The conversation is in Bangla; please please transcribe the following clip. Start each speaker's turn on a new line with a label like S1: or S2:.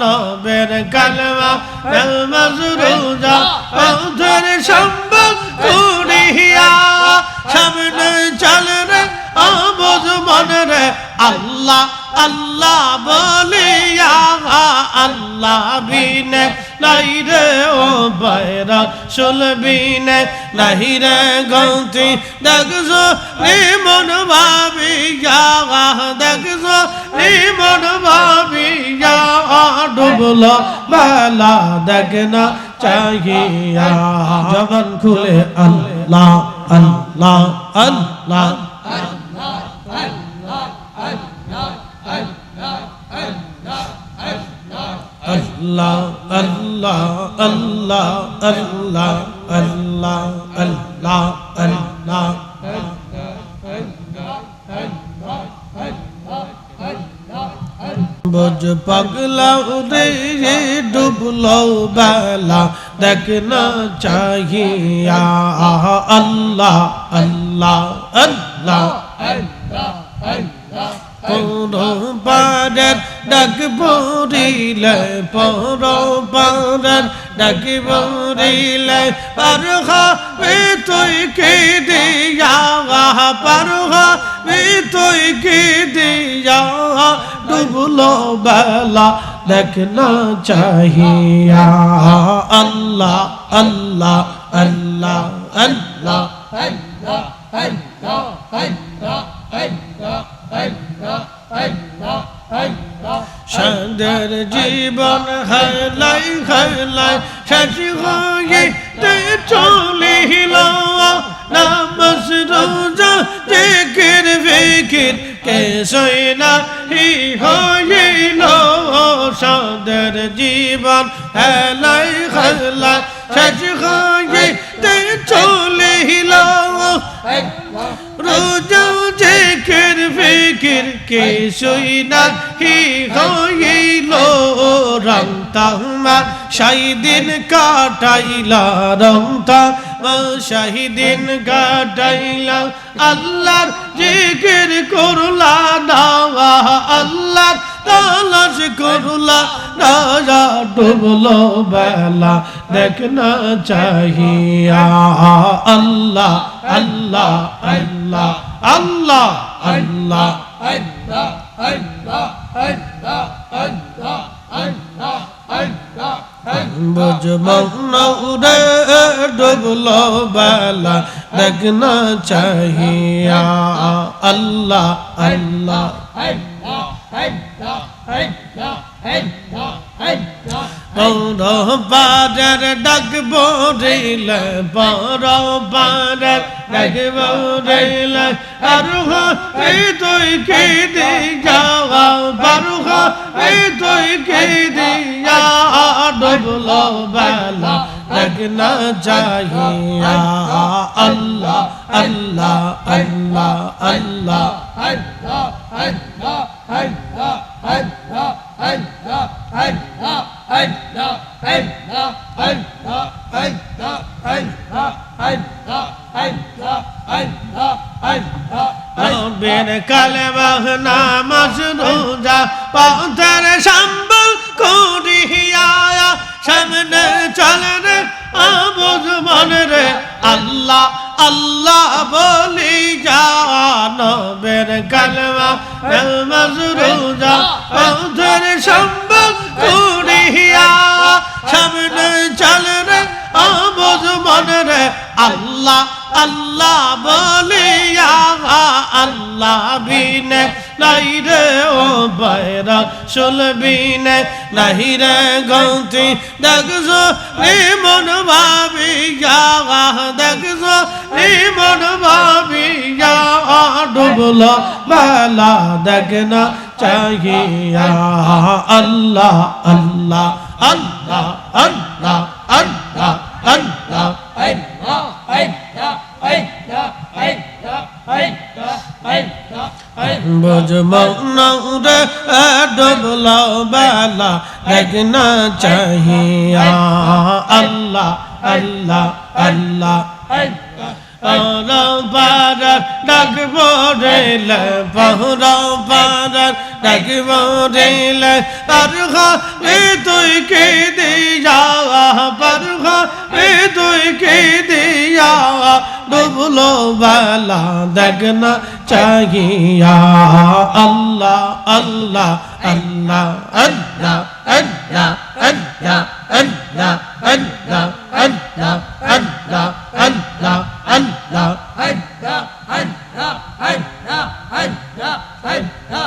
S1: নবের কালমা নামাজ রোজা অধর সম্ভব কুড়িয়া সামনে চল রে আমজ মন রে, আল্লাহ আল্লাহ বলিয়া, আল্লাহ বিনে নাই রে ও বাইরা শুলবিনে নাই রে গন্তি দেখছ নিমন ভাবিয়া দেখছ নিমন ভাবিয়া ডুবলো বেলা দেখ না চাহিয়া। জবান খুলে আল্লাহ আল্লাহ আল্লাহ। আল্লাহ আল্লাহ আল্লাহ আল্লাহ আল্লাহ আল্লাহ আল্লাহ। বোঝ পাগলা রে ডুবলো বেলা, দেখ না চাহিয়া। আল্লাহ আল্লাহ আল্লাহ। পরবারের ডাক পড়িলে পরবারের ডাক পড়িলে পার হবে তুই কে দিয়া? পার হবে তুই কে দিয়া? ডুবলো বেলা দেখ না চাহিয়া। আল্লাহ আল্লাহ আল্লাহ আল্লাহ সাদের জীবন হাইলাই হাইলাই শেষ হয়ে চলিল। নামাজ, রোজা, জিকির, ফিকির কে সইনা হি হইল। সাদের জীবন হাইলাই হাইলাই শেষ ফিকির কে সইনা হি হইল। রংতামা শাহিদিন কাটাইলা, রংতা শাহিদিন কাটাইলা। আল্লাহর জিকির করলা নাওয়া আল্লাহর তালাশ করলা, রাজা ডুবলো বেলা দেখ না চাহিয়া। আল্লাহ আল্লাহ আল্লাহ আল্লাহ আল্লাহ। বুঝমগ্ন উড়ে ডুবল বেলা দেখন চাহিয়া আল্লাহ আল্লাহ বাজার ডাকবো রিল বড় বাজার ডাক বরিলে আরুহ এই তুই কে দি যাওয়া বারুহ এই তুই কে দি যা ডুবলো বেলা लगना चाहिए अल्लाह अल्लाह अल्लाह अल्लाह বের কালে বাহনা মাস রোজা পথের সম্বল করিয়া সামনে চলে রে আমজ মনে রে। আল্লাহ আল্লাহ বলি জান বের কালমা নামাজ রোজা পথের সম্বল সামনে চলে রে আমজ মনে রে, আল্লাহ আল্লাহ বলিয়া আল্লাহ বিনে নাই রে ও বাইরা শুলবিনে নাই রে গন্তি দেখছ, নিমন ভাবিয়া দেখছ, নিমন ভাবিয়া, ডুবলো বেলা দেখ না চাহিয়া আল্লাহ আল্লাহ الله الله الله الله الله বুঝমৌনরে ডুবলো বেলা দেখনা চাহিয়া আল্লাহ আল্লাহ আল্লাহ পার ডাকব রেল বহুর পার ডাকব রেল আর এ তুই কে দিয়া বারহা এ তুই কে দিয়া ডুবলো বালা দেখনা চাহিয়া আল্লাহ আল্লাহ আল্লাহ আল্লাহ আল্লাহ আল্লাহ আল্লাহ আল্লাহ আল্লাহ আল্লাহ আল্লাহ আল্লাহ আল্লাহ আল্লাহ আল্লাহ আল্লাহ আল্লাহ